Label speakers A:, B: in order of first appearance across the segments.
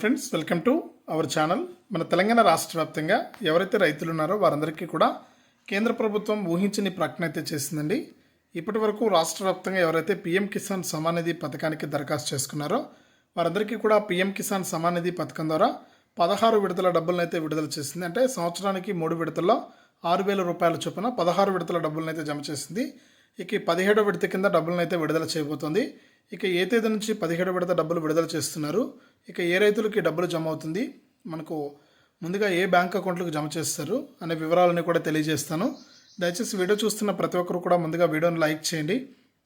A: Friends welcome to our channel మన తెలంగాణ రాష్ట్ర వ్యాప్తంగా ఎవరైతే రైతులు ఉన్నారో వారందరికీ కూడా కేంద్ర ప్రభుత్వం ఊహించని ప్రకటన అయితే చేసిందండి. ఇప్పటి వరకు రాష్ట్ర వ్యాప్తంగా ఎవరైతే పీఎం కిసాన్ సమానిధి పథకానికి దరఖాస్తు చేసుకున్నారో వారందరికీ కూడా పీఎం కిసాన్ సమానిధి పథకం ద్వారా పదహారు విడతల డబ్బులను అయితే విడుదల చేసింది. అంటే సంవత్సరానికి మూడు విడతల్లో ఆరు వేల రూపాయల చొప్పున పదహారు విడతల డబ్బులను అయితే జమ చేసింది. ఇక పదిహేడో విడత కింద డబ్బులను అయితే విడుదల చేయబోతోంది. ఇక ఏ తేదీ నుంచి పదిహేడు విడత డబ్బులు విడుదల చేస్తున్నారు ఇక ఏ రైతులకి డబ్బులు జమ అవుతుంది మనకు ముందుగా ఏ బ్యాంక్ అకౌంట్లకు జమ చేస్తారు అనే వివరాలని కూడా తెలియజేస్తాను. దయచేసి వీడియో చూస్తున్న ప్రతి ఒక్కరు కూడా ముందుగా వీడియోని లైక్ చేయండి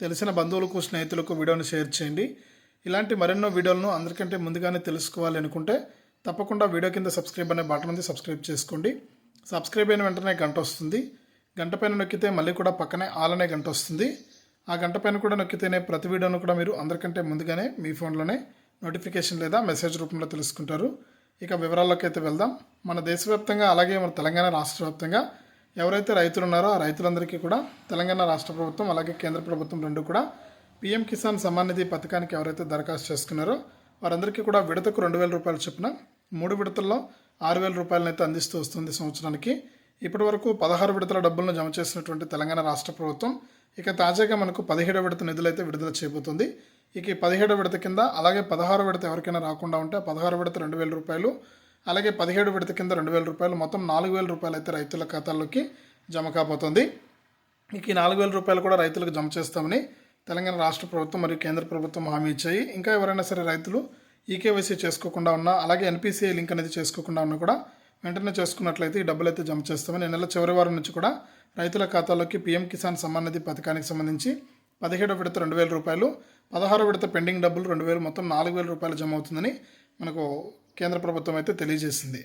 A: తెలిసిన బంధువులకు స్నేహితులకు వీడియోని షేర్ చేయండి. ఇలాంటి మరెన్నో వీడియోలను అందరికంటే ముందుగానే తెలుసుకోవాలి అనుకుంటే తప్పకుండా వీడియో కింద సబ్స్క్రైబ్ అనే బటన్ ఉంది సబ్స్క్రైబ్ చేసుకోండి. సబ్స్క్రైబ్ అయిన వెంటనే గంట వస్తుంది. గంట పైన నొక్కితే మళ్ళీ కూడా పక్కనే ఆల్ అనే గంట వస్తుంది. ఆ గంట పైన కూడా నొక్కితేనే ప్రతి వీడియోను కూడా మీరు అందరికంటే ముందుగానే మీ ఫోన్లోనే నోటిఫికేషన్ లేదా మెసేజ్ రూపంలో తెలుసుకుంటారు. ఇక వివరాల్లోకి అయితే వెళ్దాం. మన దేశవ్యాప్తంగా అలాగే మన తెలంగాణ రాష్ట్ర వ్యాప్తంగా ఎవరైతే రైతులు ఉన్నారో ఆ రైతులందరికీ కూడా తెలంగాణ రాష్ట్ర ప్రభుత్వం అలాగే కేంద్ర ప్రభుత్వం రెండు కూడా పీఎం కిసాన్ సమ్మాన్ నిధి పథకానికి ఎవరైతే దరఖాస్తు చేసుకున్నారో వారందరికీ కూడా విడతకు రెండు వేల రూపాయలు చొప్పున మూడు విడతల్లో ఆరు వేల రూపాయలను అయితే అందిస్తూ వస్తుంది సంవత్సరానికి. ఇప్పటి వరకు పదహారు విడతల డబ్బులను జమ చేసినటువంటి తెలంగాణ రాష్ట్ర ప్రభుత్వం ఇక తాజాగా మనకు పదిహేడవ విడత నిధులు అయితే విడుదల చేయబోతుంది. ఇక ఈ పదిహేడవ విడత కింద అలాగే పదహారు విడత ఎవరికైనా రాకుండా ఉంటే పదహారు విడత రెండు వేల రూపాయలు అలాగే పదిహేడు విడత కింద రెండు వేల రూపాయలు మొత్తం నాలుగు వేల రూపాయలు అయితే రైతుల ఖాతాల్లోకి జమ కాబోతుంది. ఇక ఈ నాలుగు వేల రూపాయలు కూడా రైతులకు జమ చేస్తామని తెలంగాణ రాష్ట్ర ప్రభుత్వం మరియు కేంద్ర ప్రభుత్వం హామీ ఇచ్చాయి. ఇంకా ఎవరైనా సరే రైతులు ఈకేవైసీ చేసుకోకుండా ఉన్నా అలాగే ఎన్పిసిఐ లింక్ అనేది చేసుకోకుండా ఉన్నా కూడా వెంటనే చేసుకున్నట్లయితే ఈ డబ్బులు అయితే జమ చేస్తామని ఈ నెల చివరి వారం నుంచి కూడా రైతుల ఖాతాలోకి పీఎం కిసాన్ సమ్మాన్ నిధి పథకానికి సంబంధించి పదిహేడో విడత రెండు వేల రూపాయలు పదహారు విడత పెండింగ్ డబ్బులు రెండు వేలు మొత్తం నాలుగు వేల రూపాయలు జమ అవుతుందని మనకు కేంద్ర ప్రభుత్వం అయితే తెలియజేసింది.